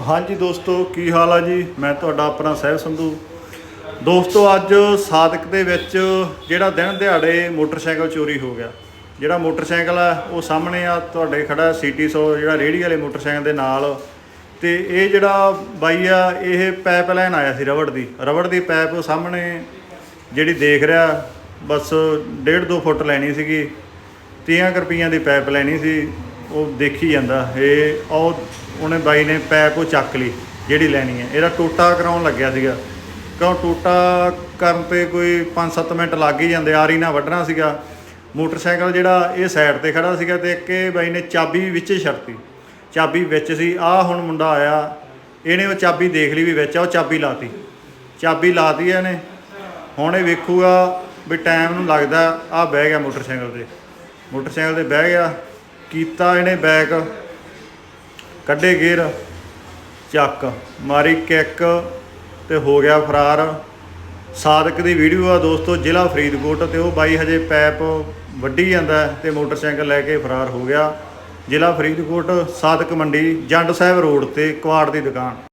ਹਾਂਜੀ ਦੋਸਤੋ, ਕੀ ਹਾਲ ਆ ਜੀ? ਮੈਂ ਤੁਹਾਡਾ ਆਪਣਾ ਸਹਿਬ ਸੰਧੂ। ਦੋਸਤੋ, ਅੱਜ ਸਾਦਕ ਦੇ ਵਿੱਚ ਜਿਹੜਾ ਦਿਨ ਦਿਹਾੜੇ ਮੋਟਰਸਾਈਕਲ ਚੋਰੀ ਹੋ ਗਿਆ। ਜਿਹੜਾ ਮੋਟਰਸਾਈਕਲ ਆ, ਉਹ ਸਾਹਮਣੇ ਆ, ਤੁਹਾਡੇ ਖੜਾ ਸੀਟੀ 100 ਜਿਹੜਾ ਰੇੜੀ ਵਾਲੇ ਮੋਟਰਸਾਈਕਲ ਦੇ ਨਾਲ। ਤੇ ਇਹ ਜਿਹੜਾ ਬਾਈ ਆ, ਇਹ ਪਾਈਪ ਲੈਣ ਆਇਆ ਸੀ ਰਬੜ ਦੀ। ਰਬੜ ਦੀ ਪਾਈਪ ਸਾਹਮਣੇ ਜਿਹੜੀ ਦੇਖ ਰਿਹਾ, ਬਸ 1.5 2 ਫੁੱਟ ਲੈਣੀ ਸੀਗੀ। 30 ਰੁਪਈਆਂ ਦੀ ਪਾਈਪ ਲੈਣੀ ਸੀ। ਉਹ ਦੇਖੀ ਜਾਂਦਾ। ਇਹ ਉਹ ਉਹਨੇ ਬਾਈ ਨੇ ਪਾਈਪ ਉਹ ਚੱਕ ਲਈ, ਜਿਹੜੀ ਲੈਣੀ ਹੈ। ਇਹਦਾ ਟੋਟਾ ਕਰਾਉਣ ਲੱਗਿਆ ਸੀਗਾ। ਕਿਉਂ ਟੋਟਾ ਕਰਨ ਤੇ ਕੋਈ 5-7 ਮਿੰਟ ਲੱਗ ਹੀ ਜਾਂਦੇ, ਆਰੀ ਨਾ ਵੱਢਣਾ ਸੀਗਾ। ਮੋਟਰਸਾਈਕਲ ਜਿਹੜਾ ਇਹ ਸਾਈਡ ਤੇ ਖੜਾ ਸੀਗਾ ਤੇ ਇੱਕ ਇਹ ਬਾਈ ਨੇ ਚਾਬੀ ਵੀ ਵਿੱਚ ਛੱਡਤੀ। ਚਾਬੀ ਵਿੱਚ ਸੀ। ਆ ਹੁਣ ਮੁੰਡਾ ਆਇਆ। ਇਹਨੇ ਉਹ ਚਾਬੀ ਦੇਖ ਲਈ ਵੀ ਵਿੱਚ ਆ, ਉਹ ਚਾਬੀ ਲਾਤੀ। ਚਾਬੀ ਲਾਤੀ ਇਹਨੇ। ਹੁਣ ਇਹ ਵੇਖੂਗਾ ਵੀ ਟਾਈਮ ਨੂੰ ਲੱਗਦਾ ਆ ਬਹਿ ਗਿਆ ਮੋਟਰਸਾਈਕਲ ਤੇ। ਮੋਟਰਸਾਈਕਲ ਤੇ ਬਹਿ ਗਿਆ। ਕੀਤਾ ਇਹਨੇ ਬੈਕ ਕੱਢੇ ਗੇਰ ਚੱਕ, ਮਾਰੀ ਕਿੱਕ ਤੇ ਹੋ ਗਿਆ ਫਰਾਰ। ਸਾਦਕ ਦੀ ਵੀਡੀਓ ਆ ਦੋਸਤੋ, ਜ਼ਿਲ੍ਹਾ ਫਰੀਦਕੋਟ ਤੇ ਉਹ ਬਾਈ ਹਜੇ ਪੈਪ ਵੱਢੀ ਜਾਂਦਾ ਹੈ ਤੇ ਮੋਟਰਸਾਈਕਲ ਲੈ ਕੇ ਫਰਾਰ ਹੋ ਗਿਆ। ਜ਼ਿਲ੍ਹਾ ਫਰੀਦਕੋਟ, ਸਾਦਕ ਮੰਡੀ, ਜੰਡ ਸਾਹਿਬ ਰੋਡ ਤੇ ਕੁਆੜ ਦੀ ਦੁਕਾਨ।